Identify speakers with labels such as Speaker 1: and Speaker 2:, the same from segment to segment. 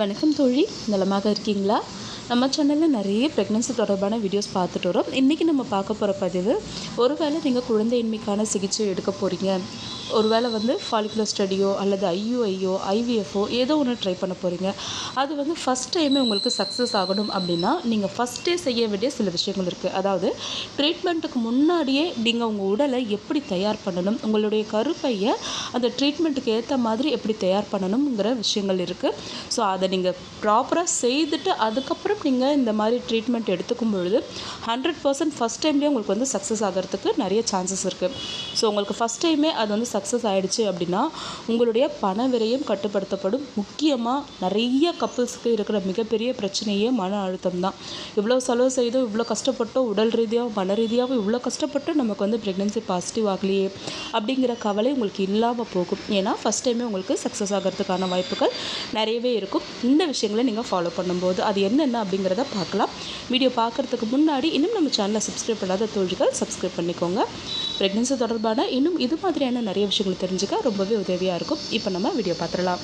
Speaker 1: வணக்கம் தோழி. நலமாக இருக்கீங்களா? நம்ம சேனலில் நிறைய ப்ரெக்னன்சி தொடர்பான வீடியோஸ் பார்த்துட்டு வரோம். இன்றைக்கி நம்ம பார்க்க போகிற பதிவு ஒருவேளை நீங்கள் குழந்தையின்மைக்கான சிகிச்சை எடுக்க போகிறீங்க ஒருவேளை வந்து ஃபாலிகுலர் ஸ்டடியோ அல்லது ஐயூஐயோ ஐவிஎஃப்ஓ ஏதோ ஒன்று ட்ரை பண்ண போகிறீங்க அது வந்து ஃபஸ்ட் டைமே உங்களுக்கு சக்ஸஸ் ஆகணும் அப்படின்னா நீங்கள் ஃபஸ்ட்டே செய்ய வேண்டிய சில விஷயங்கள் இருக்குது அதாவது ட்ரீட்மெண்ட்டுக்கு முன்னாடியே நீங்கள் உங்கள் உடலை எப்படி தயார் பண்ணணும் உங்களுடைய கருப்பையை அந்த ட்ரீட்மெண்ட்டுக்கு ஏற்ற மாதிரி எப்படி தயார் பண்ணணுங்கிற விஷயங்கள் இருக்குது ஸோ அதை நீங்கள் ப்ராப்பராக செய்துட்டு அதுக்கப்புறம் நீங்கள் இந்த மாதிரி ட்ரீட்மெண்ட் எடுத்துக்கும் பொழுது ஹண்ட்ரட் பர்சன்ட் ஃபஸ்ட் டைம்லேயே உங்களுக்கு வந்து சக்ஸஸ் ஆகிறதுக்கு நிறைய சான்சஸ் இருக்குது ஸோ உங்களுக்கு ஃபஸ்ட் டைமே அது வந்து சக்ஸஸ் ஆகிடுச்சு அப்படின்னா உங்களுடைய பண விரயம் கட்டுப்படுத்தப்படும். முக்கியமாக நிறைய கப்புள்ஸுக்கு இருக்கிற மிகப்பெரிய பிரச்சனையே மன அழுத்தம் தான். இவ்வளோ செலவு செய்தோம் இவ்வளோ கஷ்டப்பட்டோம் உடல் ரீதியாகவும் மன ரீதியாகவும் இவ்வளோ கஷ்டப்பட்டு நமக்கு வந்து ப்ரெக்னென்சி பாசிட்டிவ் ஆகலையே அப்படிங்கிற கவலை உங்களுக்கு இல்லாமல் போகும். ஏன்னா ஃபஸ்ட் டைமே உங்களுக்கு சக்ஸஸ் ஆகிறதுக்கான வாய்ப்புகள் நிறையவே இருக்கும். இந்த விஷயங்களை நீங்கள் ஃபாலோ பண்ணும்போது அது என்னென்ன அப்படிங்கிறத பார்க்கலாம். வீடியோ பார்க்குறதுக்கு முன்னாடி இன்னும் நம்ம சேனலை சப்ஸ்கிரைப் பண்ணாத தோழிகள் சப்ஸ்கிரைப் பண்ணிக்கோங்க. ப்ரெக்னென்சி தொடர்பான இன்னும் இது மாதிரியான நிறைய விஷயங்களை தெரிஞ்சுக்க ரொம்பவே உதவியாக இருக்கும். இப்போ நம்ம வீடியோ பார்த்துடலாம்.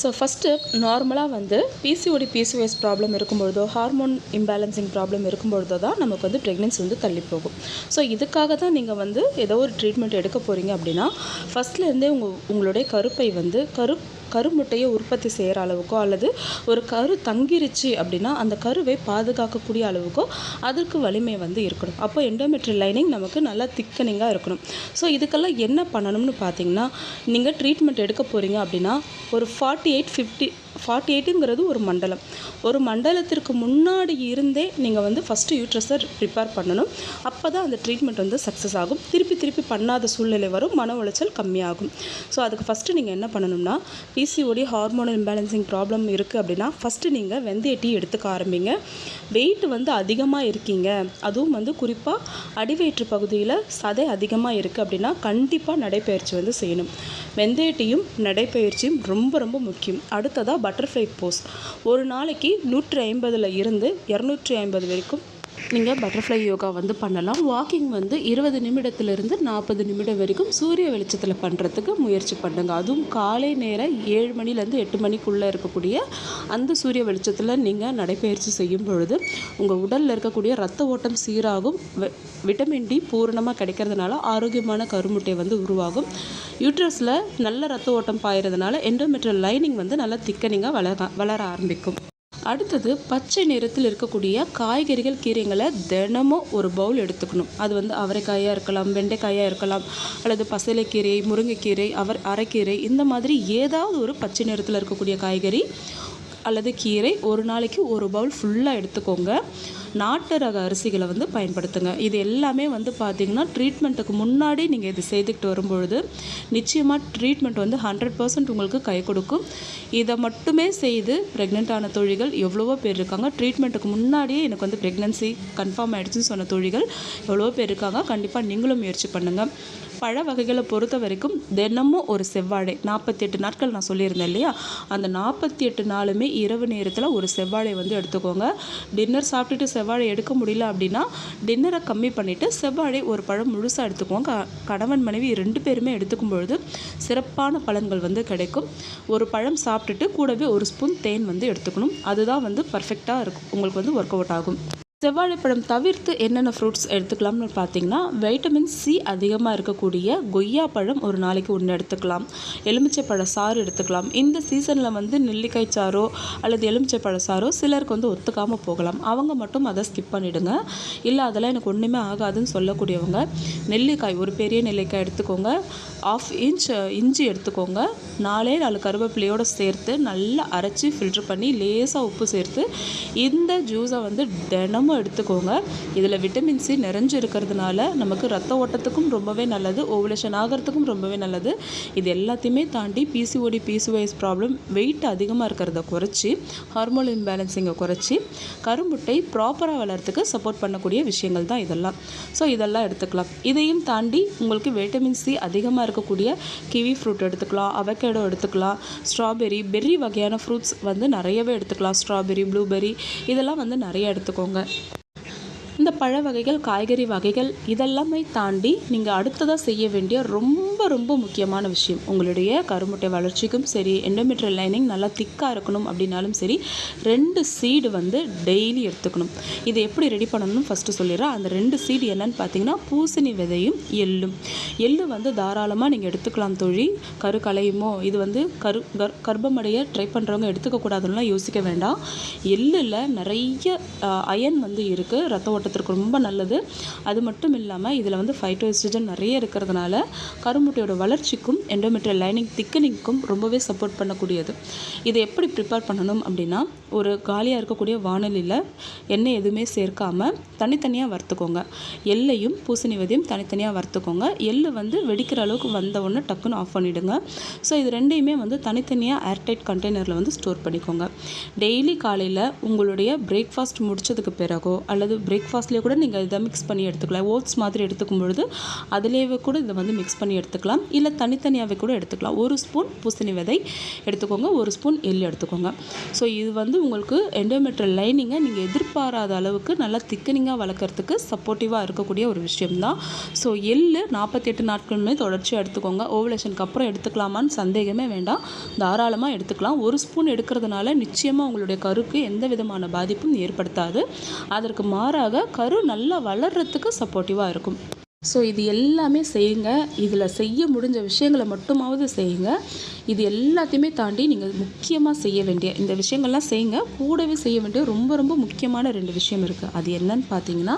Speaker 1: ஸோ ஃபஸ்ட்டு நார்மலாக வந்து பிசிஓடி பிசிஓஎஸ் ப்ராப்ளம் இருக்கும்பொழுதோ ஹார்மோன் இம்பேலன்சிங் ப்ராப்ளம் இருக்கும்பொழுதோ தான் நமக்கு வந்து ப்ரெக்னென்சி வந்து தள்ளி போகும். ஸோ இதுக்காக தான் நீங்கள் வந்து ஏதோ ஒரு ட்ரீட்மெண்ட் எடுக்க போகிறீங்க அப்படின்னா ஃபஸ்ட்லேருந்தே உங்கள் உங்களுடைய கருப்பை வந்து கரு கருமுட்டையை உற்பத்தி செய்கிற அளவுக்கோ அல்லது ஒரு கரு தங்கிருச்சு அப்படின்னா அந்த கருவை பாதுகாக்கக்கூடிய அளவுக்கோ அதற்கு வலிமை வந்து இருக்கணும். அப்போ எண்டோமெட்ரியல் லைனிங் நமக்கு நல்லா திக்கனிங்காக இருக்கணும். ஸோ இதுக்கெல்லாம் என்ன பண்ணணும்னு பார்த்தீங்கன்னா நீங்கள் ட்ரீட்மெண்ட் எடுக்க போகிறீங்க அப்படின்னா ஒரு ஃபார்ட்டி எயிட் ஃபிஃப்டி ஃபார்ட்டி எயிட்டுங்கிறது ஒரு மண்டலம். ஒரு மண்டலத்திற்கு முன்னாடி இருந்தே நீங்கள் வந்து ஃபஸ்ட்டு யூட்ரஸை ப்ரிப்பேர் பண்ணணும். அப்போ தான் அந்த ட்ரீட்மெண்ட் வந்து சக்ஸஸ் ஆகும். திருப்பி திருப்பி பண்ணாத சூழ்நிலை வரும். மன உளைச்சல் கம்மியாகும். ஸோ அதுக்கு ஃபஸ்ட்டு நீங்கள் என்ன பண்ணணும்னா பிசிஓடி ஹார்மோனல் இம்பேலன்சிங் ப்ராப்ளம் இருக்குது அப்படின்னா ஃபஸ்ட்டு நீங்கள் வெந்தய டீ எடுத்துக்க ஆரம்பிங்க. வெயிட் வந்து அதிகமாக இருக்கீங்க. அதுவும் வந்து குறிப்பாக அடிவயிற்று பகுதியில் சதை அதிகமாக இருக்குது அப்படின்னா கண்டிப்பாக நடைப்பயிற்சி வந்து செய்யணும். வெந்தய டீயும் நடைப்பயிற்சியும் ரொம்ப ரொம்ப முக்கியம். அடுத்ததாக பட்டர்ஃப்ளை போஸ் ஒரு நாளைக்கு நூற்றி ஐம்பதில் இருந்து இரநூற்றி ஐம்பது வரைக்கும் நீங்கள் பட்டர்ஃப்ளை யோகா வந்து பண்ணலாம். வாக்கிங் வந்து இருபது நிமிடத்துலேருந்து நாற்பது நிமிடம் வரைக்கும் சூரிய வெளிச்சத்தில் பண்ணுறதுக்கு முயற்சி பண்ணுங்கள் அதுவும் காலை நேரம் ஏழு மணிலேருந்து எட்டு மணிக்குள்ளே இருக்கக்கூடிய அந்த சூரிய வெளிச்சத்தில் நீங்கள் நடைப்பயிற்சி செய்யும் பொழுது உங்கள் உடலில் இருக்கக்கூடிய ரத்த ஓட்டம் சீராகும். விட்டமின் டி பூரணமாக கிடைக்கிறதுனால ஆரோக்கியமான கருமுட்டை வந்து உருவாகும். யூட்ரஸில் நல்ல ரத்த ஓட்டம் பாயிறதுனால எண்டோமெட்ரியல் லைனிங் வந்து நல்லா திக்கனிங்காக வளர வளர ஆரம்பிக்கும். அடுத்தது பச்சை நிறத்தில் இருக்கக்கூடிய காய்கறிகள் கீரைங்களை தினமும் ஒரு பவுல் எடுத்துக்கணும். அது வந்து அவரைக்காயாக இருக்கலாம் வெண்டைக்காயாக இருக்கலாம் அல்லது பசலைக்கீரை முருங்கைக்கீரை அவர் அரைக்கீரை இந்த மாதிரி ஏதாவது ஒரு பச்சை நிறத்தில் இருக்கக்கூடிய காய்கறி அல்லது கீரை ஒரு நாளைக்கு ஒரு பவுல் ஃபுல்லாக எடுத்துக்கோங்க. நாட்டு ரக அரிசிகளை வந்து பயன்படுத்துங்க. இது எல்லாமே வந்து பார்த்திங்கன்னா ட்ரீட்மெண்ட்டுக்கு முன்னாடி நீங்கள் இது செய்துக்கிட்டு வரும்பொழுது நிச்சயமாக ட்ரீட்மெண்ட் வந்து ஹண்ட்ரட் பர்சன்ட் உங்களுக்கு கை கொடுக்கும். இதை மட்டுமே செய்து ப்ரெக்னென்ட் ஆன தொழில்கள் எவ்வளவோ பேர் இருக்காங்க. ட்ரீட்மெண்ட்டுக்கு முன்னாடியே எனக்கு வந்து ப்ரெக்னன்சி கன்ஃபார்ம் ஆகிடுச்சுன்னு சொன்ன தொழில்கள் எவ்வளவோ பேர் இருக்காங்க. கண்டிப்பாக நீங்களும் முயற்சி பண்ணுங்கள் பழ வகைகளை பொறுத்த வரைக்கும் தினமும் ஒரு செவ்வாழை நாற்பத்தி எட்டு நாட்கள் நான் சொல்லியிருந்தேன் இல்லையா? அந்த நாற்பத்தி எட்டு நாளுமே இரவு நேரத்தில் ஒரு செவ்வாழை வந்து எடுத்துக்கோங்க. டின்னர் சாப்பிட்டுட்டு செவ்வாழை எடுக்க முடியல அப்படின்னா டின்னரை கம்மி பண்ணிவிட்டு செவ்வாழை ஒரு பழம் முழுசாக எடுத்துக்குவோம். க- கணவன் மனைவி ரெண்டு பேருமே எடுத்துக்கும் பொழுது சிறப்பான பலன்கள் வந்து கிடைக்கும். ஒரு பழம் சாப்பிட்டுட்டு கூடவே ஒரு ஸ்பூன் தேன் வந்து எடுத்துக்கணும். அதுதான் வந்து பர்ஃபெக்டாக இருக்கும். உங்களுக்கு வந்து ஒர்க் அவுட் ஆகும். செவ்வாழைப்பழம் தவிர்த்து என்னென்ன ஃப்ரூட்ஸ் எடுத்துக்கலாம்னு பார்த்தீங்கன்னா வைட்டமின் சி அதிகமாக இருக்கக்கூடிய கொய்யா பழம் ஒரு நாளைக்கு ஒன்று எடுத்துக்கலாம். எலுமிச்சை பழ சாறு எடுத்துக்கலாம். இந்த சீசனில் வந்து நெல்லிக்காய் சாறோ அல்லது எலுமிச்சை பழ சாறோ சிலருக்கு வந்து ஒத்துக்காமல் போகலாம். அவங்க மட்டும் அதை ஸ்கிப் பண்ணிவிடுங்க இல்லை அதெல்லாம் எனக்கு ஒன்றுமே ஆகாதுன்னு சொல்லக்கூடியவங்க நெல்லிக்காய் ஒரு பெரிய நெல்லிக்காய் எடுத்துக்கோங்க. ஆஃப் இன்ச் இஞ்சி எடுத்துக்கோங்க. நாலே நாலு கருவேப்பிலையோடு சேர்த்து நல்லா அரைச்சி ஃபில்ட்ரு பண்ணி லேசாக உப்பு சேர்த்து இந்த ஜூஸை வந்து தினமும் எடுத்துக்கோங்க. இதில் விட்டமின் சி நிறைஞ்சு இருக்கிறதுனால நமக்கு ரத்த ஓட்டத்துக்கும் ரொம்பவே நல்லது. ஓவலேஷன் ஆகிறதுக்கும் ரொம்பவே நல்லது. இது எல்லாத்தையுமே தாண்டி பிசிஓடி பிசிஓஎஸ் ப்ராப்ளம் வெயிட் அதிகமாக இருக்கிறத குறைச்சி ஹார்மோன் இம்பேலன்ஸிங்கை குறைச்சி கரும்புட்டை ப்ராப்பராக வளர்கிறதுக்கு சப்போர்ட் பண்ணக்கூடிய விஷயங்கள் தான் இதெல்லாம். ஸோ இதெல்லாம் எடுத்துக்கலாம். இதையும் தாண்டி உங்களுக்கு விட்டமின் சி அதிகமாக இருக்கக்கூடிய கிவி ஃப்ரூட் எடுத்துக்கலாம் அவக்கேடோ எடுத்துக்கலாம் ஸ்ட்ராபெரி பெர்ரி வகையான ஃப்ரூட்ஸ் வந்து நிறையவே எடுத்துக்கலாம். ஸ்ட்ராபெரி ப்ளூபெரி இதெல்லாம் வந்து நிறைய எடுத்துக்கோங்க. இந்த பழ வகைகள் காய்கறி வகைகள் இதெல்லாமே தாண்டி நீங்கள் அடுத்ததாக செய்ய வேண்டிய ரொம்ப ரொம்ப முக்கியமான விஷயம். உங்களுடைய கருமுட்டை வளர்ச்சிக்கும் சரி எண்டோமெட்ரியல் லைனிங் நல்லா திக்காக இருக்கணும் அப்படின்னாலும் சரி ரெண்டு சீடு வந்து டெய்லி எடுத்துக்கணும். இதை எப்படி ரெடி பண்ணணும்னு ஃபஸ்ட்டு சொல்லிடுறேன். அந்த ரெண்டு சீடு என்னன்னு பார்த்தீங்கன்னா பூசணி விதையும் எள்ளும். எள்ளு வந்து தாராளமாக நீங்கள் எடுத்துக்கலாம் தொழில் கரு கலையுமோ இது வந்து கரு கர் கர்ப்பமடைய ட்ரை பண்ணுறவங்க எடுத்துக்கக்கூடாதுன்னா யோசிக்க வேண்டாம். எள்ளில் நிறைய அயன் வந்து இருக்குது ரத்த ஓட்டத்திற்கு ரொம்ப நல்லது. அது மட்டும் இல்லாமல் இதில் வந்து ஃபைட்டோ எஸ்ட்ரஜன் நிறைய இருக்கிறதுனால கருமுட்டையோட வளர்ச்சிக்கும் எண்டோமெட்ரியல் லைனிங் திக்கனிங்க்கும் ரொம்பவே சப்போர்ட் பண்ணக்கூடியது. இதை எப்படி ப்ரிப்பேர் பண்ணணும் அப்படின்னா ஒரு காலியாக இருக்கக்கூடிய வானொலியில் எண்ணெய் எதுவுமே சேர்க்காமல் தனித்தனியாக வறுத்துக்கோங்க. எள்ளையும் பூசணி விதையும் தனித்தனியாக வறுத்துக்கோங்க. எள்ளு வந்து வெடிக்கிற அளவுக்கு வந்த உடனே டக்குன்னு ஆஃப் பண்ணிவிடுங்க ஸோ இது ரெண்டையுமே வந்து தனித்தனியாக ஏர்டைட் கண்டெய்னரில் வந்து ஸ்டோர் பண்ணிக்கோங்க. டெய்லி காலையில் உங்களுடைய பிரேக்ஃபாஸ்ட் முடிச்சதுக்கு பிறகோ அல்லது பிரேக்ஃபாஸ்ட் சாஸ்லேயே கூட நீங்கள் இதை மிக்ஸ் பண்ணி எடுத்துக்கலாம். ஓட்ஸ் மாதிரி எடுத்துக்கும் பொழுது அதுலேயே கூட இதை வந்து மிக்ஸ் பண்ணி எடுத்துக்கலாம். இல்லை தனித்தனியாகவே கூட எடுத்துக்கலாம். ஒரு ஸ்பூன் பூசணி விதை எடுத்துக்கோங்க. ஒரு ஸ்பூன் எள் எடுத்துக்கோங்க. ஸோ இது வந்து உங்களுக்கு எண்டோமெட்ரல் லைனிங்கை நீங்கள் எதிர்பாராத அளவுக்கு நல்லா திக்கனிங்காக வளர்க்குறதுக்கு சப்போர்ட்டிவாக இருக்கக்கூடிய ஒரு விஷயம்தான். ஸோ எள் நாற்பத்தி எட்டு நாட்களுமே தொடர்ச்சியாக எடுத்துக்கோங்க. ஓவலேஷனுக்கு அப்புறம் எடுத்துக்கலாமான்னு சந்தேகமே வேண்டாம். தாராளமாக எடுத்துக்கலாம். ஒரு ஸ்பூன் எடுக்கிறதுனால நிச்சயமாக உங்களுடைய கருக்கு எந்த விதமான பாதிப்பும் ஏற்படுத்தாது. அதற்கு மாறாக கரு நல்லா வளர்கிறதுக்கு சப்போர்ட்டிவாக இருக்கும். ஸோ இது எல்லாமே செய்யுங்க. இதில் செய்ய முடிஞ்ச விஷயங்களை மட்டுமாவது செய்யுங்க. இது எல்லாத்தையுமே தாண்டி நீங்கள் முக்கியமாக செய்ய வேண்டிய இந்த விஷயங்கள்லாம் செய்யுங்க. கூடவே செய்ய வேண்டிய ரொம்ப ரொம்ப முக்கியமான ரெண்டு விஷயம் இருக்குது அது என்னன்னு பார்த்தீங்கன்னா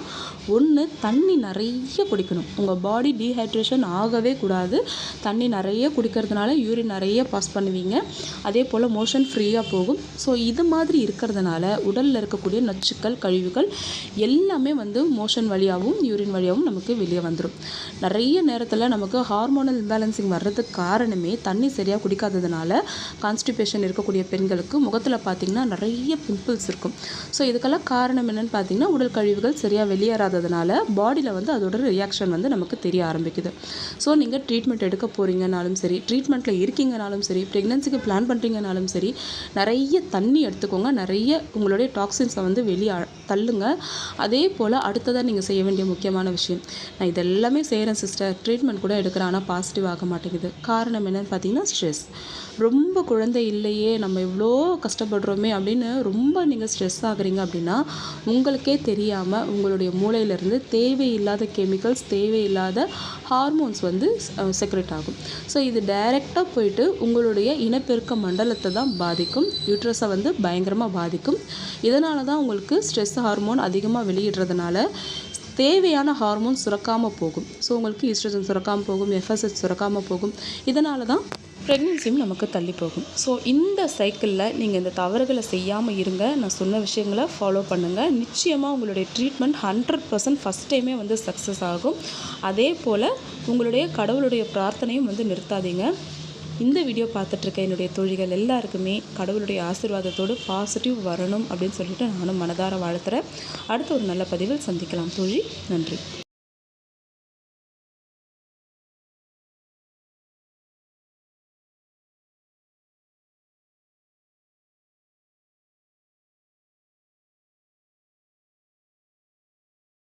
Speaker 1: ஒன்று தண்ணி நிறைய குடிக்கணும். உங்கள் பாடி டீஹைட்ரேஷன் ஆகவே கூடாது. தண்ணி நிறைய குடிக்கிறதுனால யூரின் நிறைய பாஸ் பண்ணுவீங்க. அதே போல் மோஷன் ஃப்ரீயாக போகும். ஸோ இது மாதிரி இருக்கிறதுனால உடலில் இருக்கக்கூடிய நச்சுக்கள் கழிவுகள் எல்லாமே வந்து மோஷன் வழியாகவும் யூரின் வழியாகவும் நமக்கு வெளியே வந்துடும் நிறைய நேரத்தில் நமக்கு ஹார்மோனல் இம்பேலன்சிங் வர்றதுக்கு காரணமே தண்ணி சரியாக குடிக்காததுனால கான்ஸ்டிபேஷன் இருக்கக்கூடிய பெண்களுக்கு முகத்தில் பார்த்திங்கன்னா நிறைய பிம்பிள்ஸ் இருக்கும். ஸோ இதுக்கெல்லாம் காரணம் என்னென்னு பார்த்தீங்கன்னா உடல் கழிவுகள் சரியாக வெளியேறாததுனால பாடியில் வந்து அதோட ரியாக்ஷன் வந்து நமக்கு தெரிய ஆரம்பிக்குது. ஸோ நீங்கள் ட்ரீட்மெண்ட் எடுக்க போகிறீங்கனாலும் சரி ட்ரீட்மெண்ட்டில் இருக்கீங்கனாலும் சரி ப்ரெக்னென்சிக்கு பிளான் பண்ணுறீங்கனாலும் சரி நிறைய தண்ணி எடுத்துக்கோங்க. நிறைய உங்களுடைய டாக்ஸின்ஸை வந்து வெளியே தள்ளுங்க. அதே போல் அடுத்ததாக நீங்கள் செய்ய வேண்டிய முக்கியமான விஷயம் நான் இதெல்லாமே எல்லாமே செய்கிறேன் சிஸ்டர் ட்ரீட்மெண்ட் கூட எடுக்கிறேன் ஆனால் பாசிட்டிவ் ஆக மாட்டேங்குது. காரணம் என்னன்னு பார்த்தீங்கன்னா ஸ்ட்ரெஸ் ரொம்ப குழந்தை இல்லையே நம்ம இவ்வளோ கஷ்டப்படுறோமே அப்படின்னு ரொம்ப நீங்கள் ஸ்ட்ரெஸ் ஆகுறீங்க அப்படின்னா உங்களுக்கே தெரியாமல் உங்களுடைய மூளையிலேருந்து தேவையில்லாத கெமிக்கல்ஸ் தேவையில்லாத ஹார்மோன்ஸ் வந்து செக்ரெட் ஆகும். ஸோ இது டைரெக்டாக போயிட்டு உங்களுடைய இனப்பெருக்க மண்டலத்தை தான் பாதிக்கும். யூட்ரஸை வந்து பயங்கரமாக பாதிக்கும். இதனால தான் உங்களுக்கு ஸ்ட்ரெஸ் ஹார்மோன் அதிகமாக வெளியிடுறதுனால தேவையான ஹார்மோன் சுரக்காமல் போகும். ஸோ உங்களுக்கு ஈஸ்ட்ரஜன் சுரக்காமல் போகும் எஃப்எஸ்எஸ் சுரக்காமல் போகும். இதனால தான் ப்ரெக்னென்சியும் நமக்கு தள்ளி போகும். ஸோ இந்த சைக்கிளில் நீங்கள் இந்த தவறுகளை செய்யாமல் இருங்க. நான் சொன்ன விஷயங்களை ஃபாலோ பண்ணுங்கள் நிச்சயமாக உங்களுடைய ட்ரீட்மெண்ட் ஹண்ட்ரட் பர்சன்ட் ஃபஸ்ட் டைமே வந்து சக்ஸஸ் ஆகும். அதே போல் உங்களுடைய கடவுளுடைய பிரார்த்தனையும் வந்து நிறுத்தாதீங்க. இந்த வீடியோ பார்த்துட்ருக்க என்னுடைய தொழிகள் எல்லாருக்குமே கடவுளுடைய ஆசீர்வாதத்தோடு பாசிட்டிவ் வரணும் அப்படின்னு சொல்லிட்டு நானும் மனதார வாழ்த்துறேன். அடுத்த ஒரு நல்ல பதிவில் சந்திக்கலாம். தொழில் நன்றி.